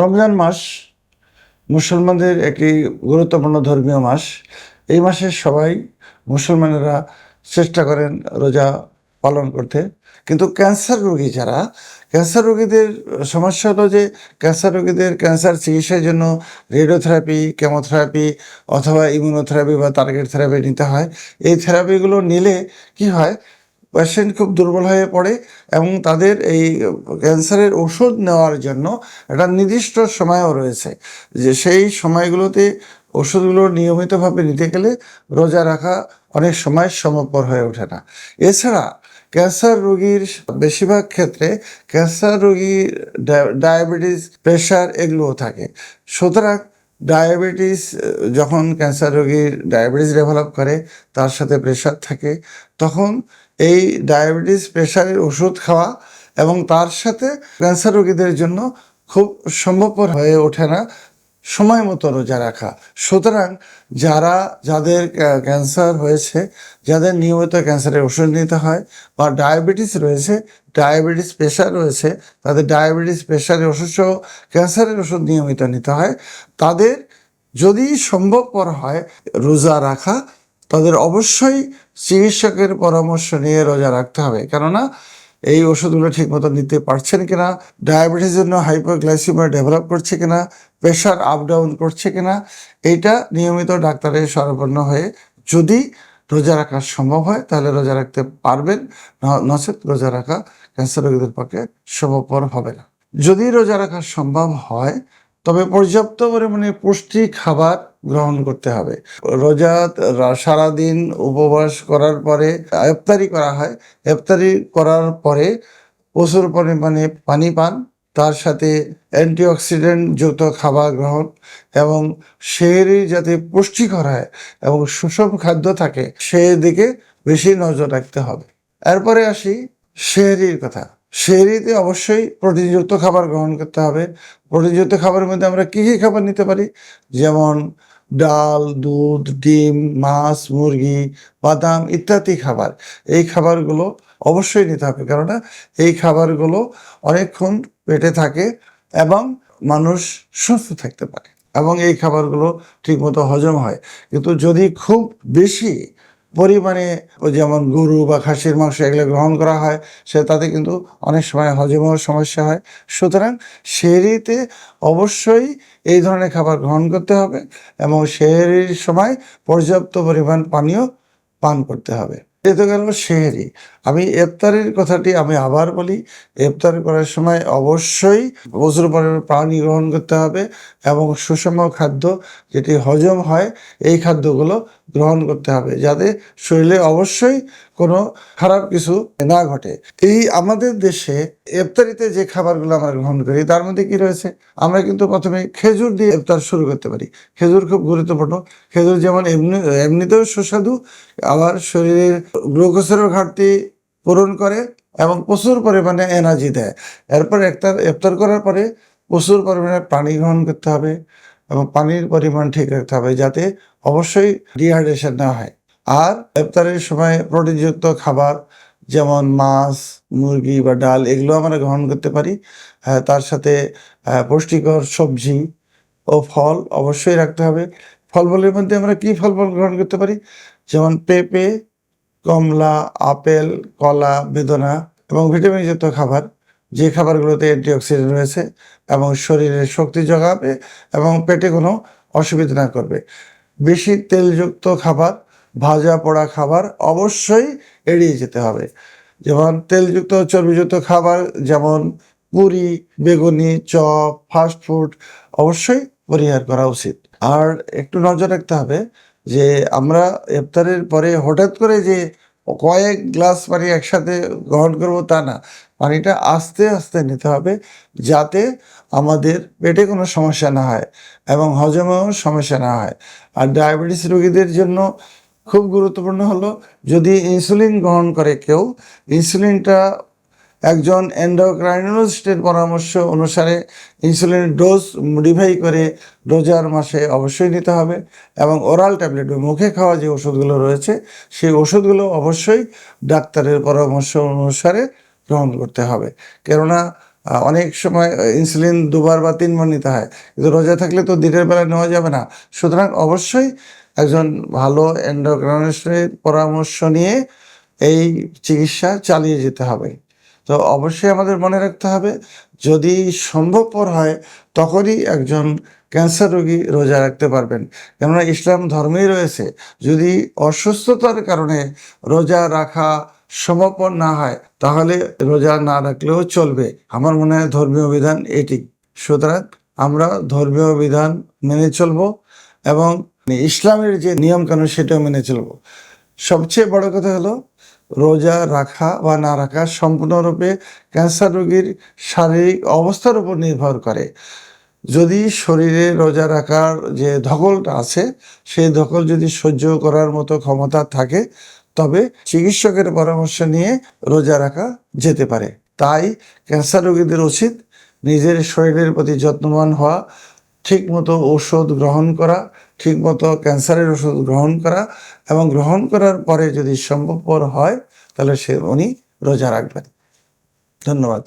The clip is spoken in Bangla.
রমজান মাস মুসলমানদের একটি গুরুত্বপূর্ণ ধর্মীয় মাস। এই মাসে সবাই মুসলমানেরা চেষ্টা করেন রোজা পালন করতে। কিন্তু ক্যান্সার রোগী যারা, ক্যান্সার রোগীদের সমস্যা হলো যে ক্যান্সার রোগীদের ক্যান্সার চিকিৎসার জন্য রেডিওথেরাপি, কেমোথেরাপি অথবা ইমিউনোথেরাপি বা টার্গেট থেরাপি নিতে হয়। এই থেরাপিগুলো নিলে কি হয় পেশেন্ট খুব দুর্বল হয়ে পড়ে এবং তাদের এই ক্যান্সারের ওষুধ নেওয়ার জন্য একটা নির্দিষ্ট সময়ও রয়েছে। যে সেই সময়গুলোতে ওষুধগুলো নিয়মিতভাবে নিতে গেলে রোজা রাখা অনেক সময় সমপর হয়ে ওঠে না। এছাড়া ক্যান্সার রোগীর বেশিরভাগ ক্ষেত্রে ক্যান্সার রোগীর ডায়াবেটিস, প্রেশার এগুলোও থাকে। সুতরাং ডায়াবেটিস, যখন ক্যান্সার রোগীর ডায়াবেটিস ডেভেলপ করে, তার সাথে প্রেশার থাকে, তখন এই ডায়াবেটিস প্রেশারের ওষুধ খাওয়া এবং তার সাথে ক্যান্সার রোগীদের জন্য খুব সম্ভবপর হয়ে ওঠে না। সময় মতো রোজা রাখা। সুতরাং যারা, যাদের ক্যান্সার হয়েছে, যাদের নিয়মিত ক্যান্সারের ওষুধ নিতে হয় বা ডায়াবেটিস রয়েছে ডায়াবেটিস প্রেশার রয়েছে, তাদের ডায়াবেটিস প্রেশারের ওষুধ সহ ক্যান্সারের ওষুধ নিয়মিত নিতে হয়, তাদের যদি সম্ভবপর হয় রোজা রাখা, তাদের অবশ্যই চিকিৎসকের পরামর্শ নিয়ে রোজা রাখতে হবে। কেননা এই ওষুধগুলো ঠিকমতো নিতে পারছেন কিনা, ডায়াবেটিসের জন্য হাইপারগ্লাইসিমিয়া ডেভেলপ করছে কিনা, প্রেশার আপ ডাউন করছে কিনা, এইটা নিয়মিত ডাক্তারের সরবরাহ হয়ে যদি রোজা রাখা সম্ভব হয়, তাহলে রোজা রাখতে পারবেন। নচেত রোজা রাখা ক্যান্সার রোগীদের পক্ষে সম্ভবপর হবে না। যদি রোজা রাখা সম্ভব হয় তবে পর্যাপ্ত পরিমাণে পুষ্টি খাবার গ্রহণ করতে হবে। রোজা সারাদিন উপবাস করার পরে ইফতারি করা হয়। ইফতারি করার পরে প্রচুর পরিমাণে পানি পান। তার সাথে অ্যান্টিঅক্সিডেন্ট যুক্ত খাবার গ্রহণ এবং সেহরি যাতে পুষ্টিকর হয় এবং সুষম খাদ্য থাকে, সেদিকে বেশি নজর রাখতে হবে। এরপরে আসি সেহরির কথা। সেহরিতে অবশ্যই প্রোটিনযুক্ত খাবার গ্রহণ করতে হবে। প্রোটিনযুক্ত খাবারের মধ্যে আমরা কী কী খাবার নিতে পারি? যেমন ডাল, দুধ, ডিম, মাছ, মুরগি, বাদাম ইত্যাদি খাবার। এই খাবারগুলো অবশ্যই নিতে হবে। কেননা এই খাবারগুলো অনেকক্ষণ পেটে থাকে এবং মানুষ সুস্থ থাকতে পারে এবং এই খাবারগুলো ঠিকমতো হজম হয়। কিন্তু যদি খুব বেশি পরিমাণে যেমন গরু বা খাসির মাংস এগুলো গ্রহণ করা হয়, সে তাতে কিন্তু অনেক সময় হজমের সমস্যা হয়। সুতরাং সেরিতে অবশ্যই এই ধরনের খাবার গ্রহণ করতে হবে এবং সেহরির সময় পর্যাপ্ত পরিমাণ পানীয় পান করতে হবে। এতে গেল সেহরি আমি ইফতারের কথাটি আমি আবার বলি ইফতার করার সময় অবশ্যই প্রচুর পরিমাণে পানি গ্রহণ করতে হবে এবং সুষম খাদ্য যেটি হজম হয়, এই খাদ্যগুলো গ্রহণ করতে হবে যাতে শরীরে অবশ্যই কোনো খারাপ কিছু না ঘটে। এই আমাদের দেশে ইফতারিতে যে খাবারগুলো আমরা গ্রহণ করি, তার মধ্যে কি রয়েছে? আমরা কিন্তু প্রথমে খেজুর দিয়ে ইফতার শুরু করতে পারি। খেজুর খুব গুরুত্বপূর্ণ। খেজুর যেমন এমনি, এমনিতেও সুস্বাদু, আবার শরীরের গ্লুকোজেরও ঘাটতি পূরণ করে এবং প্রচুর পরিমাণে এনার্জি দেয়। এরপর ইফতার ইফতার করার পরে প্রচুর পরিমাণে পানি গ্রহণ করতে হবে এবং পানির পরিমাণ ঠিক রাখতে হবে যাতে অবশ্যই ডিহাইড্রেশন না হয়। আর ইফতারের সময় প্রোটিনযুক্ত খাবার যেমন মাছ মুরগি বা ডাল এগুলো আমরা গ্রহণ করতে পারি। হ্যাঁ, তার সাথে পুষ্টিকর সবজি ও ফল অবশ্যই রাখতে হবে। ফলমূলের মধ্যে আমরা কি ফল ফল গ্রহণ করতে পারি? যেমন পেঁপে কমলা, আপেল, কলা, বেদনা এবং ভিটামিনযুক্ত খাবার। যে খাবারগুলোতে অ্যান্টিঅক্সিডেন্ট রয়েছে এবং শরীরে শক্তি যোগাবে এবং পেটে কোনো অসুবিধা না করবে। বেশি তেলযুক্ত খাবার, ভাজা পোড়া খাবার অবশ্যই এড়িয়ে যেতে হবে। যেমন তেলযুক্ত চর্বিযুক্ত খাবার যেমন পুরি, বেগুনি, চপ ফাস্ট ফুড অবশ্যই পরিহার করা উচিত। আর একটু নজর রাখতে হবে যে আমরা ইফতারের পরে হঠাৎ করে যে কয়েক গ্লাস পানি একসাথে গ্রহণ করব তা না। পানিটা আস্তে আস্তে নিতে হবে যাতে আমাদের পেটে কোনো সমস্যা না হয় এবং হজমেও সমস্যা না হয়। আর ডায়াবেটিস রোগীদের জন্য খুব গুরুত্বপূর্ণ হলো, যদি ইনসুলিন গ্রহণ করে কেউ, ইনসুলিনটা একজন এন্ডোক্রাইনোলজিস্টের পরামর্শ অনুসারে ইনসুলিনের ডোজ মডিফাই করে রোজার মাসে অবশ্যই নিতে হবে এবং ওরাল ট্যাবলেট মুখে খাওয়া যে ওষুধগুলো রয়েছে, সেই ওষুধগুলো অবশ্যই ডাক্তারের পরামর্শ অনুসারে গ্রহণ করতে হবে। কেননা অনেক সময় ইনসুলিন দুবার বা তিনবার নিতে হয়, কিন্তু রোজা থাকলে তো দিনের বেলা নেওয়া যাবে না। সুতরাং অবশ্যই একজন ভালো এন্ডোক্রাইনিস্টের পরামর্শ নিয়ে এই চিকিৎসা চালিয়ে যেতে হবে। তো অবশ্যই আমাদের মনে রাখতে হবে, যদি সম্ভবপর হয় তখনই একজন ক্যান্সার রোগী রোজা রাখতে পারবেন। কেননা ইসলাম ধর্মেই রয়েছে, যদি অসুস্থতার কারণে রোজা রাখা সম্ভবপর না হয়, তাহলে রোজা না রাখলেও চলবে। আমার মনে হয় ধর্মীয় বিধান এটি। সুতরাং আমরা ধর্মীয় বিধান মেনে চলবো এবং ইসলামের যে নিয়ম কানুন সেটাও মেনে চলবো। সবচেয়ে বড় কথা হলো রোজা রাখা বা না রাখা সম্পূর্ণরূপে ক্যান্সার রোগীর শারীরিক অবস্থার উপর নির্ভর করে। যদি শরীরে রোজা রাখার যে ধকলটা আছে, সেই ধকল যদি সহ্য করার মতো ক্ষমতা থাকে, তবে চিকিৎসকের পরামর্শ নিয়ে রোজা রাখা যেতে পারে। তাই ক্যান্সার রোগীদের উচিত নিজের শরীরের প্রতি যত্নবান হওয়া ঠিকমতো ওষুধ গ্রহণ করা, ঠিকমতো ক্যান্সারের ওষুধ গ্রহণ করা এবং গ্রহণ করার পরে যদি সম্ভবপর হয়, তাহলে সে উনি রোজা রাখবেন। ধন্যবাদ।